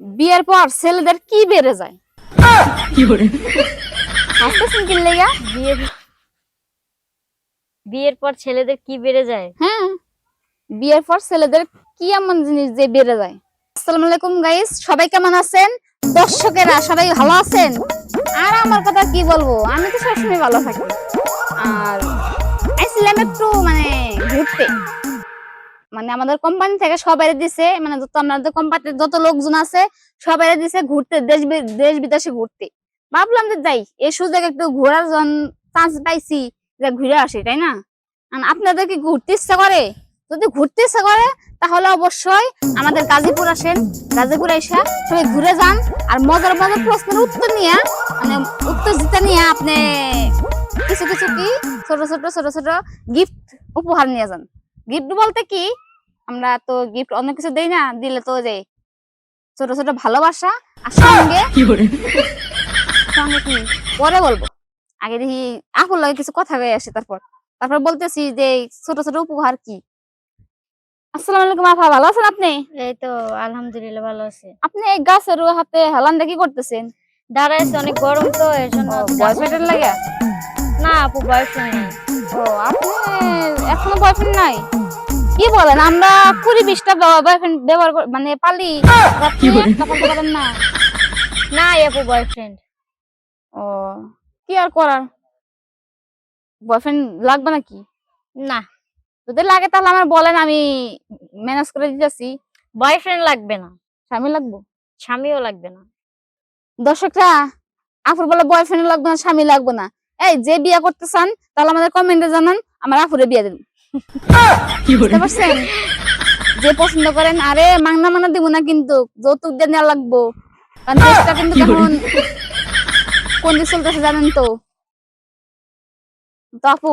বিয়ের পর ছেলেদের কি বেড়ে যায়? হাসতেছেন কি লেগা? বিয়ের বিয়ের পর ছেলেদের কি বেড়ে যায়? হ্যাঁ বিয়ের পর ছেলেদের কি এমন জিনিস যে বেড়ে যায়? আসসালামু আলাইকুম গাইস সবাই কেমন আছেন? দর্শকেরা সবাই ভালো আছেন? আর আমার কথা কি বলব? আমি তো সবসময় ভালো থাকি। আর আইছিলাম একটু মানে ঘুরতে। মানে আমাদের কোম্পানি থেকে সবাই দিছে মানে যত আমাদের কোম্পানিতে যত লোকজন আছে সবাই দিছে ঘুরতে, দেশ দেশ বিদেশে ঘুরতে। ভাবলাম যে যাই, এই সুযোগ একটু ঘোরার চান্স পাইছি যে ঘুরে আসি, তাই না? আপনাদের কি ঘুরতে ইচ্ছা করে? যদি ঘুরতে ইচ্ছা করে, তাহলে অবশ্যই আমাদের গাজীপুর আসেন। গাজীপুর এসে সবাই ঘুরে যান, আর মজার মজার প্রশ্নের উত্তর নিয়ে মানে উত্তর দিতে নিয়ে আপনি কিছু কিছু কি ছোট ছোট ছোট ছোট গিফট উপহার নিয়ে যান। গিফট বলতে কি? আমরা তো গিফট অনেক কিছু দেই না দিলে তো যে ছোট ছোট ভালোবাসা আর সঙ্গে সঙ্গে কি? পরে বলব। আগে দেখি আপুর লাগে কিছু কথা হয়ে আসে তারপর। তারপর বলতেছি যে ছোট ছোট উপহার কি? আসসালামু আলাইকুম আপা ভালো আছেন আপনি? এই তো আলহামদুলিল্লাহ ভালো আছে। আপনি এই গাছের হাতে হেলান দেখি করতেছেন? দাঁড়ায় অনেক গরম তো এর জন্য বয়ফ্রেন্ডের লাগে? না আপু বয়ফ্রেন্ড ও আপনি এখনও বয়ফ্রেন্ড নাই? কি বলেন আমরা কুড়ি বিশটা বয়ফ্রেন্ড ব্যবহার মানে পালি। না। বয়ফ্রেন্ড ও কি আর করার? বয়ফ্রেন্ড লাগবে নাকি? না। যদি লাগে তাহলে আমার বলেন আমি ম্যানেজ করে দিতেছি। বয়ফ্রেন্ড লাগবে না। স্বামী লাগবো? স্বামীও লাগবে না। দর্শকরা আপুর বলে বয়ফ্রেন্ড লাগবে না স্বামী লাগবে না। এই যে বিয়ে করতে চান তাহলে আমাদের কমেন্টে জানান আমার আপুরে বিয়ে দিন বুঝতে পারছেন? যে পছন্দ করেন আরে মাংনা মানা দিব না কিন্তু যৌতুক দিয়ে নেওয়া লাগবো। কারণ দেশটা কিন্তু কেমন? কোন দিক চলতেছে জানেন তো? তো আপু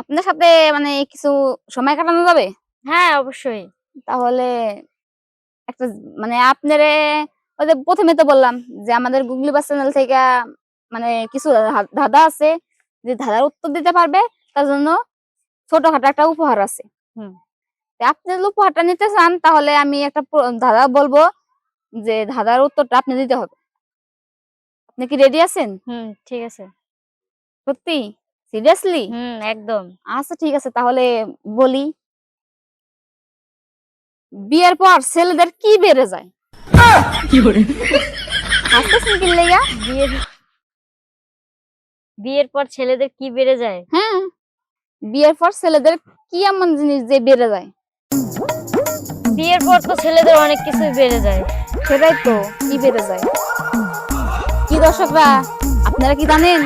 আপনার সাথে মানে কিছু সময় কাটানো যাবে? হ্যাঁ অবশ্যই। তাহলে একটা মানে আপনারে ওই যে প্রথমে তো বললাম যে আমাদের গুগলি বাস চ্যানেল থেকে মানে কিছু ধাঁধা আছে যে ধাঁধার উত্তর দিতে পারবে তার জন্য ছোটখাটো একটা উপহার আছে। হুম। আপনি যদি উপহারটা নিতে চান তাহলে আমি একটা ধাঁধা বলব যে ধাঁধার উত্তরটা আপনি দিতে হবে। আপনি কি রেডি আছেন? হুম ঠিক আছে। সত্যি? সিরিয়াসলি হুম একদম। আচ্ছা ঠিক আছে তাহলে বলি। বিয়ের পর ছেলেদের কি বেড়ে যায়? হাসতেছেন কি লেগা বিয়ের বিয়ের পর ছেলেদের কি বেড়ে যায়? হ্যাঁ বিয়ের পর ছেলেদের কি এমন জিনিস যে বেড়ে যায়? বিয়ের পর তো ছেলেদের অনেক কিছু বেড়ে যায়। সেটাই তো কি বেড়ে যায়? কি দর্শকরা আপনারা কি জানেন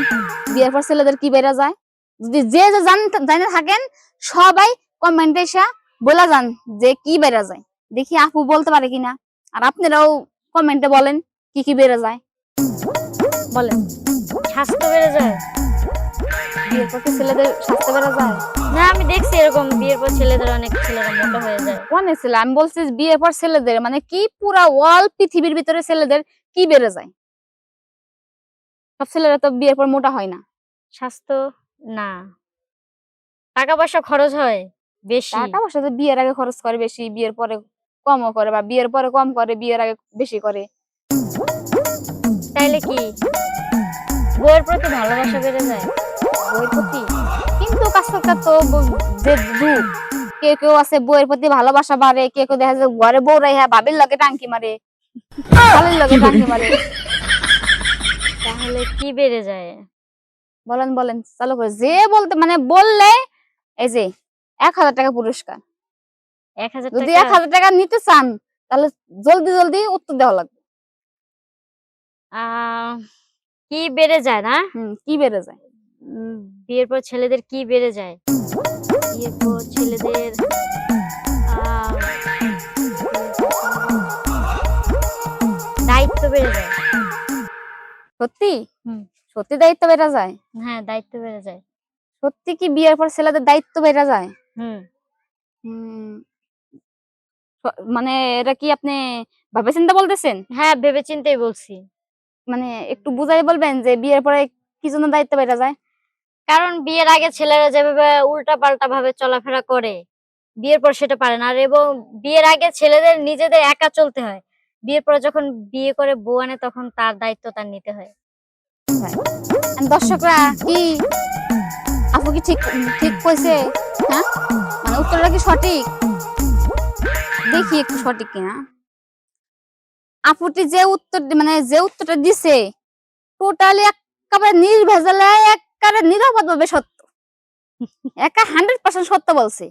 বিয়ের পর ছেলেদের কি বেড়ে যায়? যদি যে যে জান- জানে থাকেন সবাই কমেন্টে এসে বলে যান যে কি বেড়ে যায়। দেখি আপু বলতে পারে কিনা। আর আপনারাও কমেন্টে বলেন কি কি বেড়ে যায়। বলেন। স্বাস্থ্য বেড়ে যায়। বিয়ের পর ছেলেদের স্বাস্থ্য বেড়ে যায়? না আমি দেখছি এরকম বিয়ের পর ছেলেদের অনেক ছেলেরা মোটা হয়ে যায়। কোনে ছিল? আমি বলছি বিয়ের পর ছেলেদের মানে কি পুরা ওয়াল পৃথিবীর ভিতরে ছেলেদের কি বেড়ে যায়? সব ছেলেরা তো বিয়ের পর মোটা হয় না। স্বাস্থ্য না। টাকা পয়সা খরচ হয় বেশি। টাকা পয়সা তো বিয়ের আগে খরচ করে বেশি বিয়ের পরে কমও করে বা বিয়ের পরে কম করে বিয়ের আগে বেশি করে। তাইলে কি? বইয়ের প্রতি ভালোবাসা বেড়ে যায়। বইয়ের প্রতি? কিন্তু কাছটা তো যে যুগ কেউ কেউ আছে বইয়ের প্রতি ভালোবাসা বাড়ে কেউ কেউ দেখা যায় ঘরে বউ রাই হ্যাঁ বাবির লগে টাঙ্কি মারে। শালির লগে টাঙ্কি মারে। তাহলে কি বেড়ে যায়? বলেন বলেন চালু করে। যে বলতে মানে বললে এই যে এক হাজার টাকা পুরস্কার। এক হাজার যদি এক হাজার টাকা নিতে চান তাহলে জলদি জলদি উত্তর দেওয়া লাগবে। আহ, কি বেড়ে যায় না? হুম কি বেড়ে যায়? বিয়ের পর ছেলেদের কি বেড়ে যায়? বিয়ের পর ছেলেদের দায়িত্ব বেড়ে যায়। সত্যি? সত্যি দায়িত্ব বেড়ে যায়? হ্যাঁ দায়িত্ব বেড়ে যায়। সত্যি কি বিয়ের পর ছেলেদের দায়িত্ব বেড়ে যায়? হুম। মানে এটা কি আপনি ভাবে চিন্তা বলতেছেন? হ্যাঁ ভেবে চিন্তেই বলছি। মানে একটু বুঝাই বলবেন যে বিয়ের পরে কি জন্য দায়িত্ব বেড়ে যায়? কারণ বিয়ের আগে ছেলেরা যেভাবে উল্টা পাল্টা ভাবে চলাফেরা করে বিয়ের পর সেটা পারে না। আর এবং বিয়ের আগে ছেলেদের নিজেদের একা চলতে হয়। বিয়ের পরে যখন বিয়ে করে বউ আনে তখন তার দায়িত্ব তার নিতে হয়। দর্শকরা কি আপু কি ঠিক ঠিক কইছে? হ্যাঁ? মানে উত্তরটা কি সঠিক? দেখি একটু সঠিক কিনা। আপুটি যে উত্তর মানে যে উত্তরটা দিছে টোটালি একেবারে নির্ভেজালে একেবারে নিরাপদ ভাবে সত্য। একা হান্ড্রেড পার্সেন্ট সত্য বলছে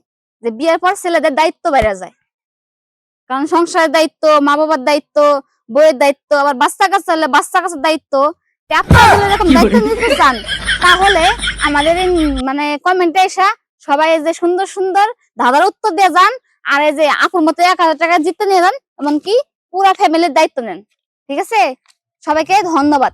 যে বিয়ের পর ছেলেদের দায়িত্ব বেড়ে যায়। কারণ সংসারের দায়িত্ব মা বাবার দায়িত্ব বইয়ের দায়িত্ব আবার বাচ্চা কাচ্চা হলে বাচ্চা কাচ্চার দায়িত্ব। এরকম দায়িত্ব নিতে চান তাহলে আমাদের মানে কমেন্টে এসে সবাই যে সুন্দর সুন্দর ধাঁধার উত্তর দিয়ে যান আর এই যে আপুর মতো এক হাজার টাকা জিতে নিয়ে যান এমনকি পুরা ফ্যামিলির দায়িত্ব নেন ঠিক আছে? সবাইকে ধন্যবাদ।